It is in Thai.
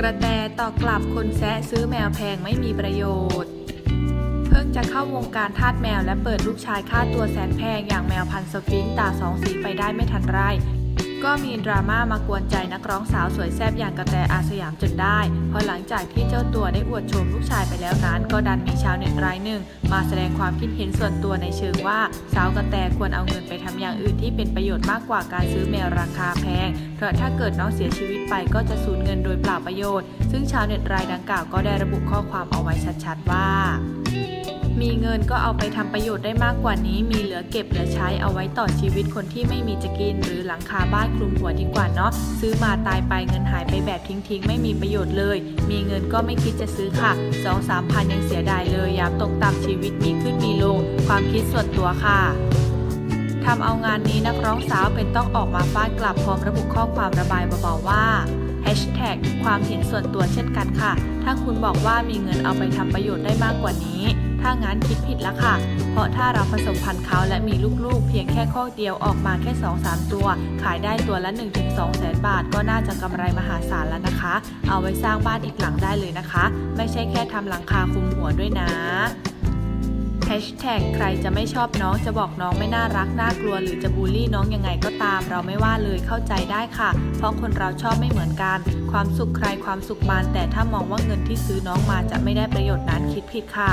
กระแตตอกลับคนแซะซื้อแมวแพงไม่มีประโยชน์ เพิ่งจะเข้าวงการทาสแมวและเปิดลูกชายค่าตัวแสนแพงอย่างแมวพันธุ์สฟิงตาสองสีไปได้ไม่ทันไร ก็มีดราม่ามากวนใจนักร้องสาวสวยแซ่บอย่างกระแตอาสยามจนได้ เพอหลังจากที่เจ้าตัวได้อวดโฉมลูกชายไปแล้วนั้น ก็ดันมีชาวเน็ตรายหนึ่ง มาแสดงความคิดเห็นส่วนตัวในเชิงว่า สาวกระแตควรเอาเงินไปทำอย่างอื่นที่เป็นประโยชน์มากกว่าการซื้อแมวราคาแพง เพราะถ้าเกิดน้องเสียชีวิตไปก็จะสูญเงินโดยเปล่าประโยชน์ ซึ่งชาวเน็ตรายดังกล่าวก็ได้ระบุข้อความเอาไว้ชัดๆว่า มีเงินก็เอาไปทำประโยชน์ได้มากกว่านี้ มีเหลือเก็บเหลือใช้เอาไว้ต่อชีวิตคนที่ไม่มีจะกิน หรือหลังคาบ้านคลุมหัวดีกว่าเนาะซื้อมาตายไปเงินหายไปแบบทิ้งๆ ไม่มีประโยชน์เลย มีเงินก็ไม่คิดจะซื้อค่ะสองสามพันยังเสียดายเลยยามตกต่ำชีวิตมีขึ้นมีลง ความคิดส่วนตัวค่ะทำเอางานนี้นักร้องสาวเป็นต้องออกมาฟาดกลับพร้อมระบุข้อความระบายเบาๆว่า Hashtag ความเห็นส่วนตัวเช่นกันค่ะ ถ้าคุณบอกว่ามีเงินเอาไปทำประโยชน์ได้มากกว่านี้ ถ้างั้นคิดผิดแล้วค่ะ เพราะถ้าเราผสมพันธุ์เขาและมีลูกๆ เพียงแค่ข้อเดียวออกมาแค่ 2-3 ตัว ขายได้ตัวละ 1-2แสนบาท ก็น่าจะกำไรมหาศาลแล้วนะคะ เอาไว้สร้างบ้านอีกหลังได้เลยนะคะ ไม่ใช่แค่ทำหลังคาคุมหัวด้วยนะ Hashtag ใครจะไม่ชอบน้องจะบอกน้องไม่น่ารักน่ากลัว หรือจะบูลลี่น้องยังไงก็ตาม เราไม่ว่าเลยเข้าใจได้ค่ะ เพราะคนเราชอบไม่เหมือนกัน ความสุขใครความสุขมันแต่ถ้ามองว่าเงินที่ซื้อน้องมาจะไม่ได้ประโยชน์นั้นคิดผิดค่ะ